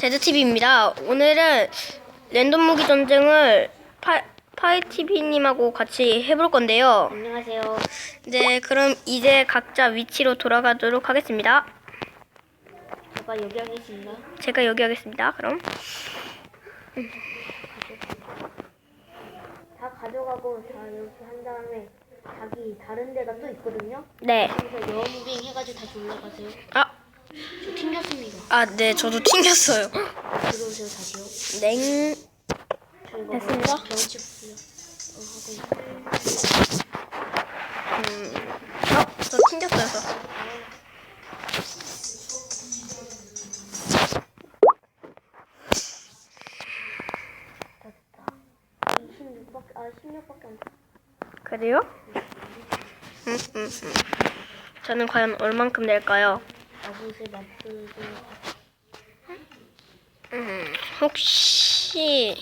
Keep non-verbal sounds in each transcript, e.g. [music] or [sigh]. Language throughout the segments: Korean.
제드TV입니다. 오늘은 랜덤 무기 전쟁을 파, 파이TV님하고 같이 해볼 건데요. 안녕하세요. 네, 그럼 이제 각자 위치로 돌아가도록 하겠습니다. 아빠 여기 하겠습니다. 제가 여기 하겠습니다. 그럼. 다 가져가고 다 이렇게 한 다음에 자기 다른 데가 또 있거든요. 네. 그래서 여무빙 해가지고 다시 올라가세요. 아, 저 튕겼습니다. 아, 네, 저도 튕겼어요. 들어오세요 다시요. 냉. 됐습니다. 있어요. 음. 어, 저 튕겼어요. 저. 됐다. 26밖에 아 16밖에 안 돼. 그래요? 음, 음, 음. 저는 과연 얼만큼 낼까요? 아버지 맞추고 음, 혹시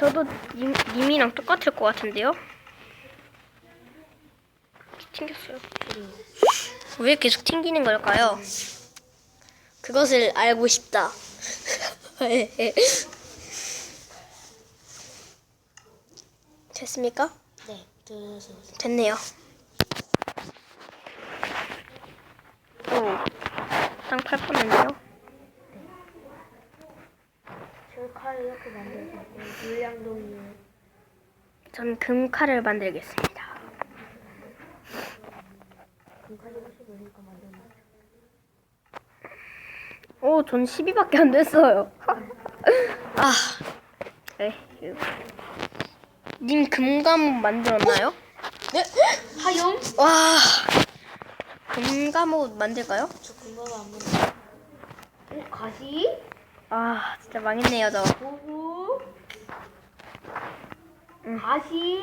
저도 님, 님이랑 똑같을 것 같은데요? 튕겼어요. 왜 계속 튕기는 걸까요? 그것을 알고 싶다. [laughs] 됐습니까? 네 들어오세요. 됐네요. 땅팔 뻔했네요. 저 칼을 이렇게 만들어서 물량동이에요. 전 금칼을 만들겠습니다. 금칼이 혹시 모르니까 만들어놨죠. 오, 전 10위밖에 안 됐어요. 아, 네. 님 금감 만들었나요? 네? 하영? 와, 금감옷 만들까요? 저 금방 안 보여. 어 가시? 아, 진짜 망했네요, 저. 보고 응. 가시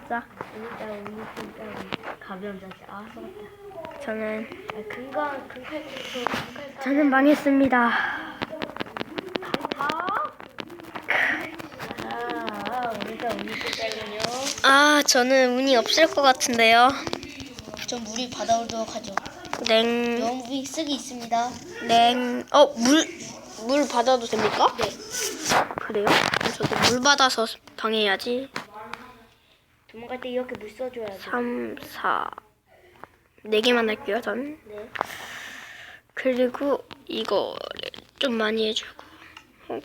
진짜. 일단 우리 일단 가벼운 자세 아 써봤다 저는, 아 금강 금칼부터 금칼 저는 망했습니다. 아 우리 아, 저는 운이 없을 것 같은데요. 전 물이 받아오도록 하죠 냉, 영무빙 쓰기 있습니다 냉, 어, 물, 물 받아도 됩니까? 네 그래요? 그럼 저도 물 받아서 방해해야지. 도망갈 때 이렇게 물 써줘야죠 3, 4. 4개만 할게요, 전. 네 그리고 이거를 좀 많이 해주고. 어,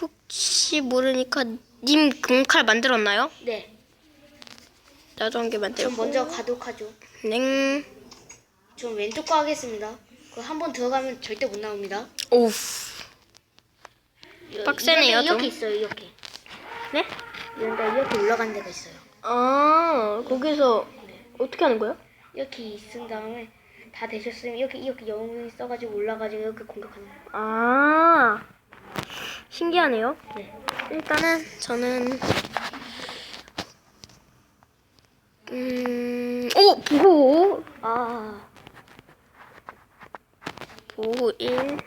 혹시 모르니까 님 금칼 만들었나요? 네. 나도 한개전 만들고. 먼저 가독하죠 냉. 전 왼쪽 거 하겠습니다 그 한 번 들어가면 절대 못 나옵니다 오우. 여- 빡세네요, 이런데 좀. 이렇게 있어요 이렇게 네? 이런데 이렇게 올라간 데가 있어요 아, 거기서 어떻게 하는 거예요? 이렇게 있은 다음에 다 되셨으면 이렇게 이렇게 영웅이 써가지고 올라가지고 이렇게 공격하는 거예요. 아, 신기하네요. 네. 일단은 저는 음, 오 보호 아, 보호 1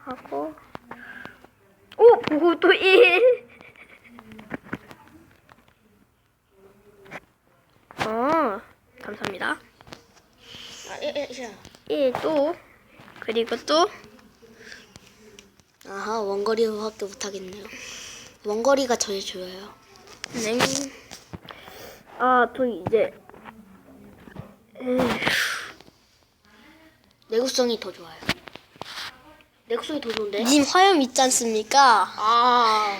하고 오 보호 또 1. 어 감사합니다. 아, 예, 예, 예. 1또 그리고 또 아하 원거리 밖에 못하겠네요. 원거리가 제일 좋아요. 냉. 아, 또 이제 에휴. 내구성이 더 좋아요. 내구성이 더 좋은데? 님 화염 있지 않습니까? 아,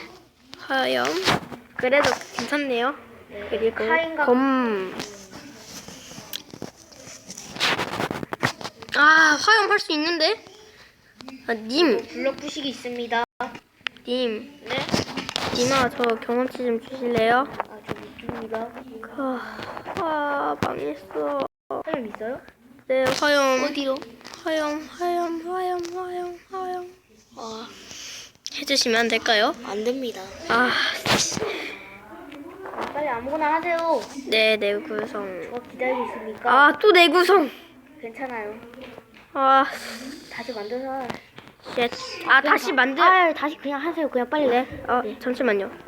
화염. 그래도 괜찮네요. 네. 그리고 카인과 검. 아, 화염 할 수 있는데? 아, 님, 블럭 부식이 있습니다. 님, 네? 님아, 저 경험치 좀 주실래요? 아, 저 있습니다. 아, 아 망했어. 사람 있어요? 네, 화염. 어디요? 화염, 화염, 화염, 화염, 화염. 아, 해주시면 안 될까요? 안 됩니다. 아, 아, 빨리 아무거나 하세요. 네, 내구성. 저 기다리고 있으니까 아, 또 내구성. 괜찮아요. 아, 다시 만들어서. 쉣. 아, 다시 만들. 아, 다시 그냥 하세요. 그냥 빨리. 네. 어, 잠시만요.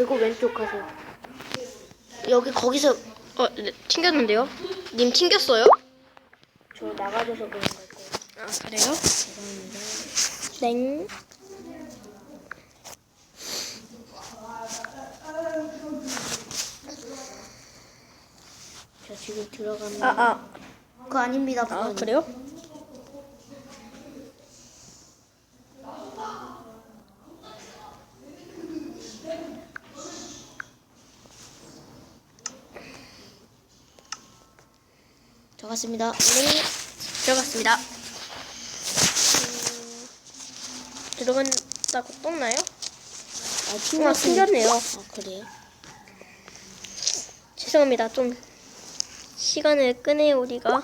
그리고 왼쪽 가세요. 여기 거기서 어, 네, 튕겼는데요? 님 튕겼어요? 저 나가줘서 그런 걸 거예요. 아, 그래요? 죄송합니다. 네. 저 지금 들어가는 아, 아. 그거 아닙니다. 아. 그래요? 같습니다. 네. 들어갔습니다. 음, 들어간다고 떴나요? 아, 우와, 튕겼네요. 아, 그래요? 죄송합니다. 좀 시간을 끄네요, 우리가.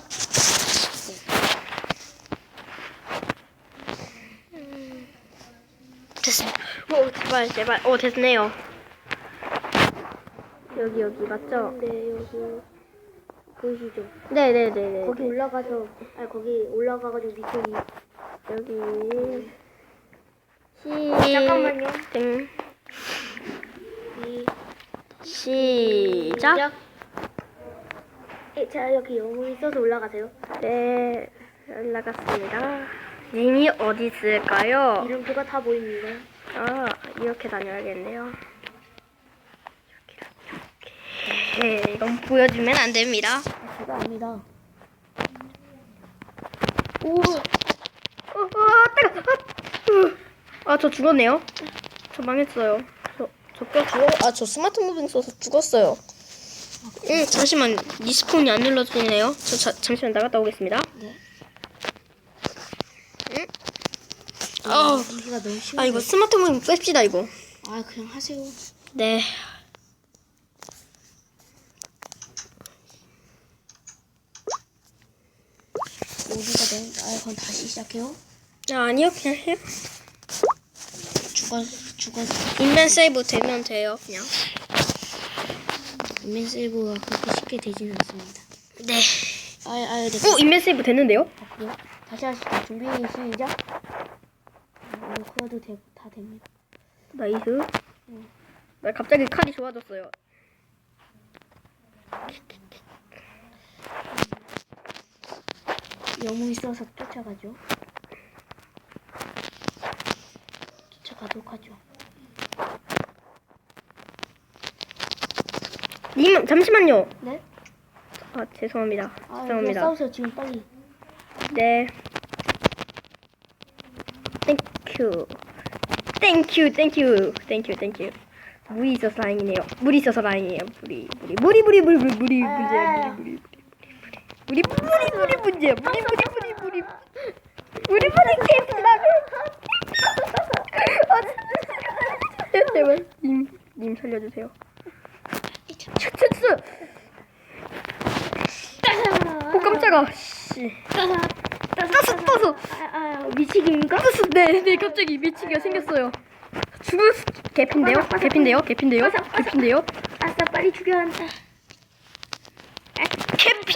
음, 됐습니다. 오, 제발, 제발. 오, 됐네요. 여기, 여기, 맞죠? 네, 여기 보이시죠? 네네네네. 거기 올라가서 아 거기 올라가가지고 밑에 여기. 시. 잠깐만요. 등. 이 시작. 예, 자 여기 영웅이 써서 올라가세요. 네, 올라갔습니다. 님이 어디 있을까요? 이름표가 다 보입니다. 아, 이렇게 다녀야겠네요. 이렇게, 이렇게. 이건 보여주면 안 됩니다. 아, 아니다. 오, 어, 아, 뜨거, 아, 아, 저 죽었네요. 저 망했어요. 저, 저뼈 죽어, 아, 저 스마트 무빙 써서 죽었어요. 응, 잠시만, 리스폰이 안 눌러지네요. 저 자, 잠시만 나갔다 오겠습니다. 네. 응? 아, 너무 심해. 아, 이거 스마트 무빙 뺍시다, 이거. 아 그냥 하세요. 네. 우리가 너무 아 그럼 다시 시작해요. 아, 아니요, 그냥 해요. 죽어 죽어 인맨 세이브 되면 돼요, 그냥. 인맨 세이브가 그렇게 쉽게 되지는 않습니다. 네. 아아 네. 오, 인맨 세이브 됐는데요? 아, 그래요? 다시 하시죠. 준비 시작. 어, 그래도 돼, 다 됩니다. 나이스. 나 갑자기 칼이 좋아졌어요. 영웅이 써서 쫓아가죠. 쫓아가도록 하죠. 님, 잠시만요. 네? 아, 죄송합니다. 아, 죄송합니다. 싸우세요. 지금 빨리. 네. 땡큐. 땡큐, 땡큐, 땡큐, 땡큐. 물이 있어서 다행이네요. 물이 있어서 다행이에요. 물이, 물이, 물이, 물이, 물이, 물이, 물이. 물이, 물이, 물이, 물이, 물이, 물이, 문제야. 물이, 물이, 물이, 물이, 개피라고. 아, 진짜. 제발, 님, 님 살려주세요. 쳤쳤어. 오 깜짝아. 씨. 따스, 따스. 아, 아, 미치기인가? 따스. 네, 네, 갑자기 미치기가 생겼어요. 죽을 수... 개핀데요? 개핀데요? 개핀데요? 개핀데요? 아싸, 빨리 죽여야 한다.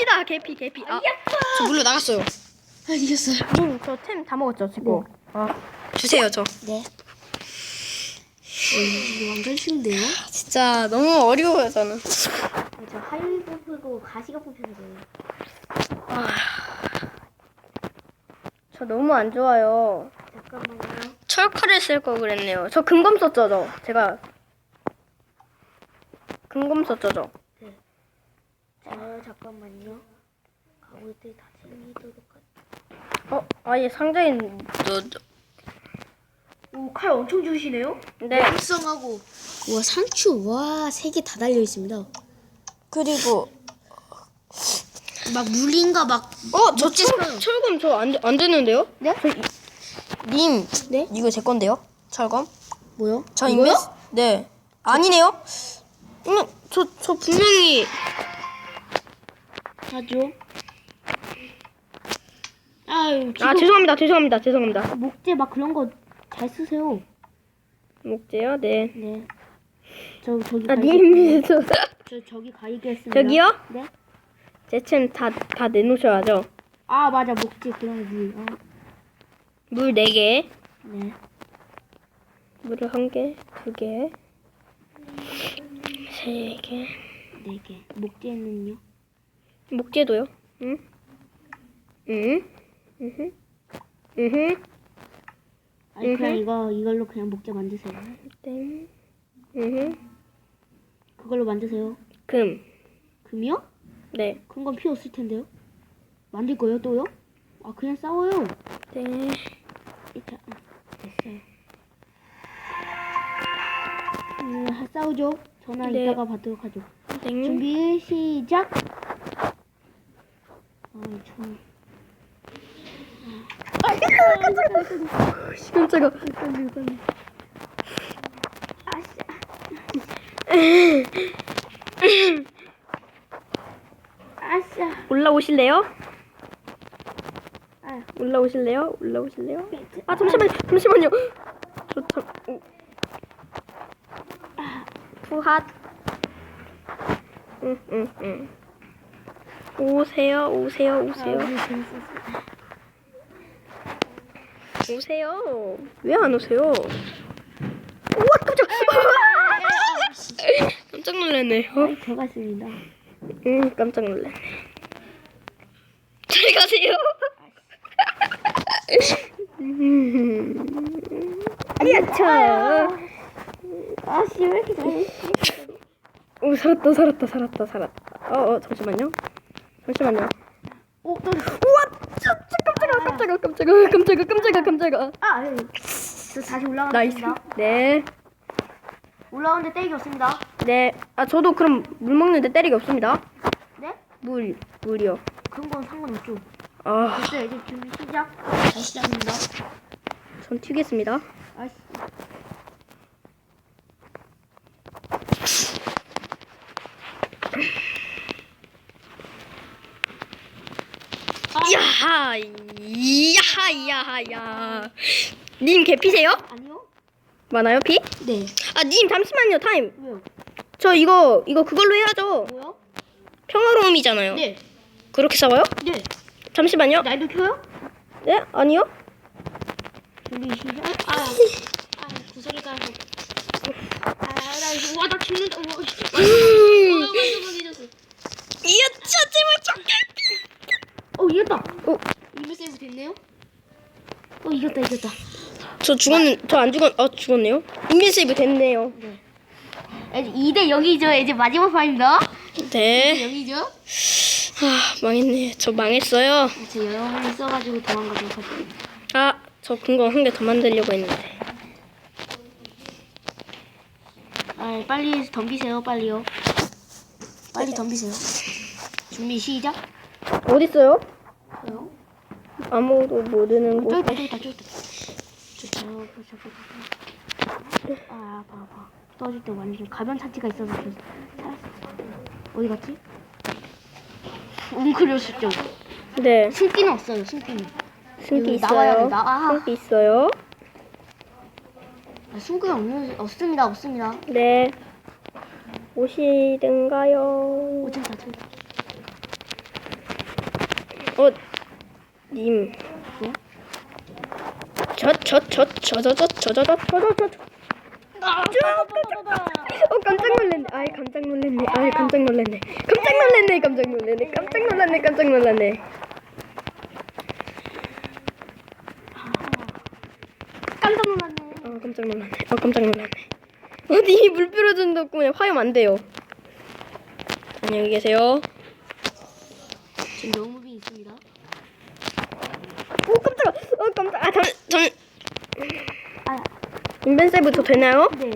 개피다, 개피, 개피. 아, 저 물로 나갔어요. 아, 이겼어요. 님, 저 템 다 먹었죠, 지금? 아, 주세요, 저. 네. 어, 이거 완전 쉬운데요? 진짜 너무 어려워요, 저는. 저 하율 뽑히고 가시가 뽑혀서요. 아, 저 너무 안 좋아요. 잠깐만요. 철칼을 쓸거 그랬네요. 저 금검 썼죠, 저. 제가. 금검 썼죠, 저. 저 잠깐만요. 때다 챙기도록 할게요. 어, 아예 상자에 저, 저, 오, 칼 엄청 주시네요? 네. 합성하고. 와, 상추. 와, 세 개 다 달려 있습니다. 그리고 막 물린가 막. 어, 저 멋지어요. 철, 철검 저 안 안 되는데요? 네? 저 이- 님, 네? 이거 제 건데요? 철검? 뭐요? 저 이거요? 인베스? 네. 아니네요? 음, 저, 저 분명히 하죠. 아유, 아 죄송합니다 죄송합니다 죄송합니다 목재 막 그런 거 잘 쓰세요. 목재요 네 네. 저 저기 아, 가이게- 님, 저, 저 저기 가이겠습니다. 저기요? 네. 제챔 다, 다 내놓으셔야죠. 아 맞아 목재 그런 물. 어. 물 4개, 네. 물을 1개, 2개, 3개, 네 개. 목재는요? 목재도요. 응? 응? 응? 응? 아니 그냥 음흠. 이거 이걸로 그냥 목재 만드세요. 땡. 응? 그걸로 만드세요. 금. 금이요? 네. 그런 건 필요 없을 텐데요. 만들 거예요 또요? 아 그냥 싸워요. 땡. 이렇게 아, 됐어요. 음, 하- 싸우죠. 전화 네. 이따가 받도록 하죠. 땡. 준비 시작. 아, 저. 씨, 깜짝아. 아싸. 올라오실래요? 아, 올라오실래요? 올라오실래요? 아 잠시만요 잠시만요 저 참 오. 푸핫 응 응 응 오세요 오세요 아, 오세요. 재밌었어. 오세요. 왜 안 오세요? 우와 깜짝 [laughs] 깜짝 놀랐네 어? 들어갔습니다. 응 깜짝 놀랐네. 잘 가세요. 야차 아씨, 왜 이렇게 잘해? 오 살았다 살았다 살았다 살았다. 어, 어 잠시만요 잠시만요 오, 떨어졌어. 우와 진짜 깜짝아 깜짝아 깜짝아 깜짝아 깜짝아 깜짝아 아, 예. 저 다시 나이스 올라가겠습니다. 네네 올라오는데 때리기 없습니다. 아 저도 그럼 물 먹는데 때리기 없습니다 네? 물 물이요 그런 건 상관없죠. 아전 됐어요. 이제 준비 시작. 다시 시작입니다. 튀겠습니다 아씨. 야하 야하 야하 야 님 개피세요? 아니요? 많아요 피? 네. 아 님 잠시만요 타임 왜요? 저 이거 이거 그걸로 해야죠 뭐요? 평화로움이잖아요 네. 그렇게 싸워요? 네. 잠시만요 날도 켜요? 네? 아니요? 아, 아 구석이 까서. 아, 나 이거 와나 죽는다. 와, 와, 음. 완전 잊었어. 이야 차 제발 좀 어 이겼다. 어, 세이브 됐네요? 어 이겼다 이겼다. 저 죽었는 저 안 죽었 어 죽었네요 인벤 세이브 됐네요 이제 2대 0이죠. 이제 마지막 판입니다. 네 0이죠? 아, 망했네 저 망했어요 제 영을 써가지고 도망가도록 하죠. 아저 궁금 한개 더 만들려고 했는데 아 빨리 덤비세요 빨리요. 빨리 덤비세요. 준비 시작. 어딨어요? 뭐요? 아무도 모르는 곳 저기다 저기다 저기다. 저, 저, 저, 저, 저, 저. 아 아파. 떨어질 때 완전 가변 차지가 있어서 살았어. 어디 갔지? 웅크렸었죠. 네 숨기는 없어요 숨기는. 숨기 여기 나와야 있어요 된다. 아. 숨기 있어요 아, 숨기는 없는 없습니다 없습니다. 네 오시든가요 오저기다 저기. 어, 님. 네? 저, 저, 저, 저, 저, 저, 저, 저, 저, 저, 저, 저, 저. 어, 깜짝 놀랐네. 아이, 깜짝 놀랐네. 아이, 깜짝 놀랐네. 깜짝 놀랐네. 깜짝 놀랐네. 깜짝 놀랐네. 깜짝 놀랐네. 깜짝 놀랐네. 어, 깜짝 놀랐네. 어, 깜짝 놀랐네. 어, 님이 물 뿌려준다고 그냥 화염 안 돼요. 안녕히 계세요. 지금 영무비 있습니다. 오, 깜짝아. 어, 깜짝. 아, 잠, 잠. 아, 인벤 세이브 더 되나요? 네.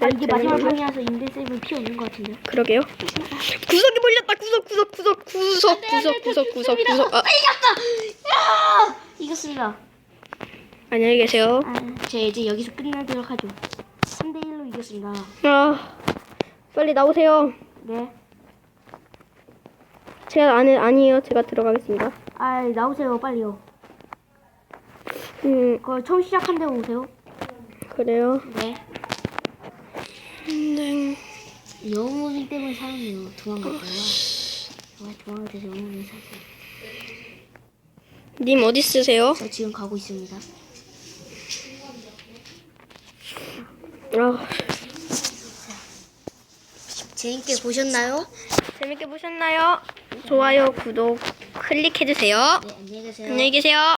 아, 이게 네, 마지막 되는군요. 판이라서 인벤 세이브 필요 없는 것 같은데. 그러게요. 구석이 몰렸다. 구석, 구석, 구석, 구석, 구석, 구석, 구석, 구석. 아, 이겼다! 야! 이겼습니다. 안녕히 계세요. 아, 제 이제 여기서 끝내도록 하죠. 3대 1로 이겼습니다. 아, 빨리 나오세요. 네. 제가 아니 아니에요. 제가 들어가겠습니다. 아, 나오세요, 빨리요. 음, 그거 처음 시작한 데 오세요. 그래요. 네. 네. 영웅이 때문에 사람이 거야. 정말 도망갈 때서 영웅이 사세요. 님 어디 쓰세요? 저 지금 가고 있습니다. 아, 재밌게 보셨나요? 재밌게 보셨나요? 좋아요, 구독 클릭해주세요. 네, 안녕히 계세요. 안녕히 계세요.